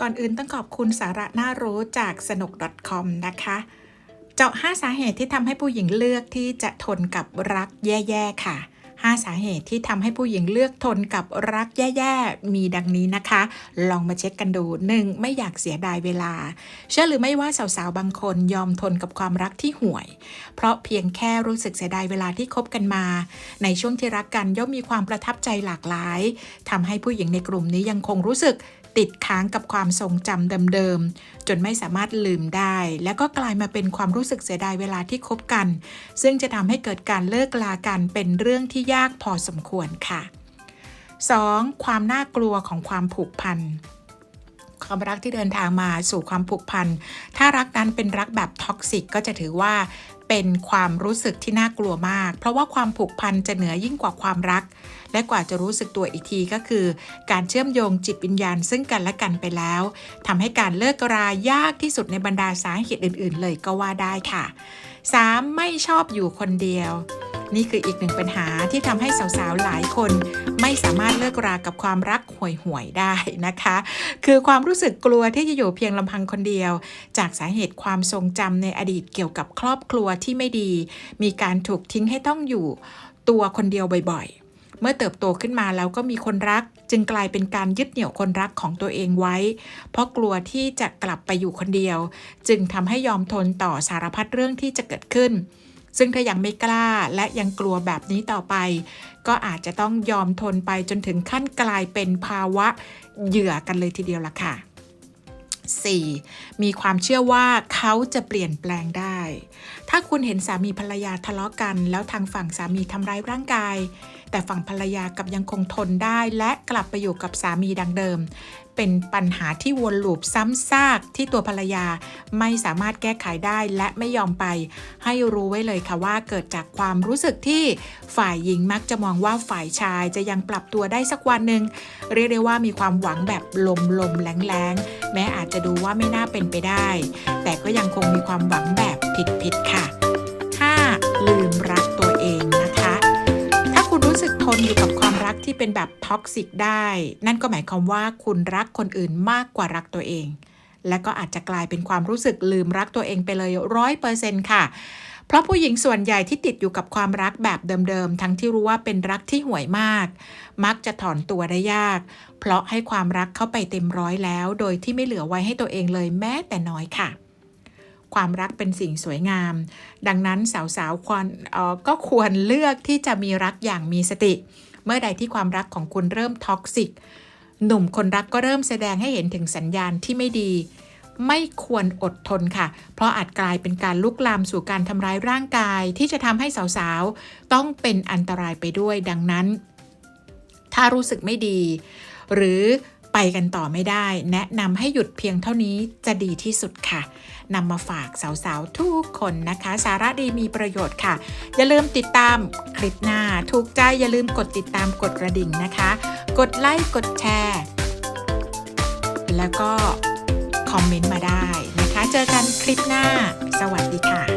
ก่อนอื่นต้องขอบคุณสาระน่ารู้จากสนุก .com นะคะ เจาะ 5 สาเหตุที่ทำให้ผู้หญิงเลือกที่จะทนกับรักแย่ ๆ ค่ะ 5 สาเหตุที่ทำให้ผู้หญิงเลือกทนกับรักแย่ๆ มีดังนี้นะคะ ลองมาเช็คกันดู 1. ไม่อยากเสียดายเวลา เชื่อหรือไม่ว่าสาวๆ บางคนยอมทนกับความรักที่ห่วย เพราะเพียงแค่รู้สึกเสียดายเวลาที่คบกันมา ในช่วงที่รักกันย่อมมีความประทับใจหลากหลายทำให้ผู้หญิงในกลุ่มนี้ยังคงรู้สึก ติดค้างกับความทรงจำเดิมๆ จนไม่สามารถลืมได้ แล้วก็กลายมาเป็นความรู้สึกเสียดายเวลาที่คบกัน ซึ่งจะทำให้เกิดการเลิกลากันเป็นเรื่องที่ยากพอสมควรค่ะ 2. ความน่ากลัวของความผูกพัน ความรักที่เดินทางมาสู่ความผูกพัน ถ้ารักนั้นเป็นรักแบบท็อกซิกก็จะถือว่าเป็นความรู้สึกที่น่ากลัวมาก เพราะว่าความผูกพันจะเหนือยิ่งกว่าความรัก และกว่าจะรู้สึกตัวอีกทีก็คือ การเชื่อมโยงจิตวิญญาณซึ่งกันและกันไปแล้วทำให้การเลิกรายากที่สุดในบรรดาสาเหตุอื่น ๆ เลยก็ว่าได้ค่ะ 3. ไม่ชอบอยู่คนเดียว นี่คืออีกหนึ่งปัญหาที่ทำให้สาวๆ หลายคนไม่สามารถเลิกรากับความรักห่วยๆ ได้นะคะ คือความรู้สึกกลัวที่จะอยู่เพียงลำพังคนเดียว จากสาเหตุความทรงจำในอดีตเกี่ยวกับครอบครัวที่ไม่ดี มีการถูกทิ้งให้ต้องอยู่ตัวคนเดียวบ่อยๆ เมื่อเติบโตขึ้นมาแล้วก็มีคนรัก จึงกลายเป็นการยึดเหนี่ยวคนรักของตัวเองไว้ เพราะกลัวที่จะกลับไปอยู่คนเดียว จึงทำให้ยอมทนต่อสารพัดเรื่องที่จะเกิดขึ้น ซึ่งถ้ายังไม่กล้าและยังกลัวแบบนี้ต่อไป ก็อาจจะต้องยอมทนไปจนถึงขั้นกลายเป็นภาวะเหยื่อกันเลยทีเดียวล่ะค่ะ 4. มีความเชื่อว่าเขาจะเปลี่ยนแปลงได้ ถ้าคุณเห็นสามีภรรยาทะเลาะกัน แล้วทางฝั่งสามีทำร้ายร่างกายแต่ฝั่งภรรยากับยังคงทนได้และกลับไปอยู่กับสามีดังเดิม เป็นปัญหาที่วนลูปซ้ำซากที่ตัวภรรยาไม่สามารถแก้ไขได้และไม่ยอมไป ให้รู้ไว้เลยค่ะว่าเกิดจากความรู้สึกที่ฝ่ายหญิงมักจะมองว่าฝ่ายชายจะยังปรับตัวได้สักวันหนึ่งเรียกได้ว่ามีความหวังแบบลมลมแรงแรงแม้อาจจะดูว่าไม่น่าเป็นไปได้ แต่ก็ยังคงมีความหวังแบบผิดๆค่ะ 5. ลืมรักตัวเอง รักที่เป็นแบท็อกซิกได้ นั่นก็หมายความว่าคุณรักคนอื่นมากกว่ารักตัวเอง และก็อาจจะกลายเป็นความรู้สึกลืมรักตัวเองไปเลยร้อยเปอร์เซ็นต์ค่ะ เพราะผู้หญิงส่วนใหญ่ที่ติดอยู่กับความรักแบบเดิมๆ ทั้งที่รู้ว่าเป็นรักที่ห่วยมาก มักจะถอนตัวได้ยาก เพราะให้ความรักเข้าไปเต็มร้อยแล้ว โดยที่ไม่เหลือไว้ให้ตัวเองเลยแม้แต่น้อยค่ะความรักเป็นสิ่งสวยงาม ดังนั้นสาวๆควรออก็ควรเลือกที่จะมีรักอย่างมีสติ เมื่อใดที่ความรักของคุณเริ่มท็อกซิกหนุ่มคนรักก็เริ่มแสดงให้เห็นถึงสัญญาณที่ไม่ดี ไม่ควรอดทนค่ะ เพราะอาจกลายเป็นการลุกลามสู่การทำร้ายร่างกาย ที่จะทำให้สาวๆ ต้องเป็นอันตรายไปด้วยดังนั้น ถ้ารู้สึกไม่ดี หรือ ไปกันต่อไม่ได้ แนะนำให้หยุดเพียงเท่านี้จะดีที่สุดค่ะนำมาฝากสาวๆ ทุกคนนะคะ สาระดีมีประโยชน์ค่ะ อย่าลืมติดตามคลิปหน้า ถูกใจอย่าลืมกดติดตามกดกระดิ่งนะคะ กดไลค์กดแชร์ แล้วก็คอมเมนต์มาได้นะคะ เจอกันคลิปหน้า สวัสดีค่ะ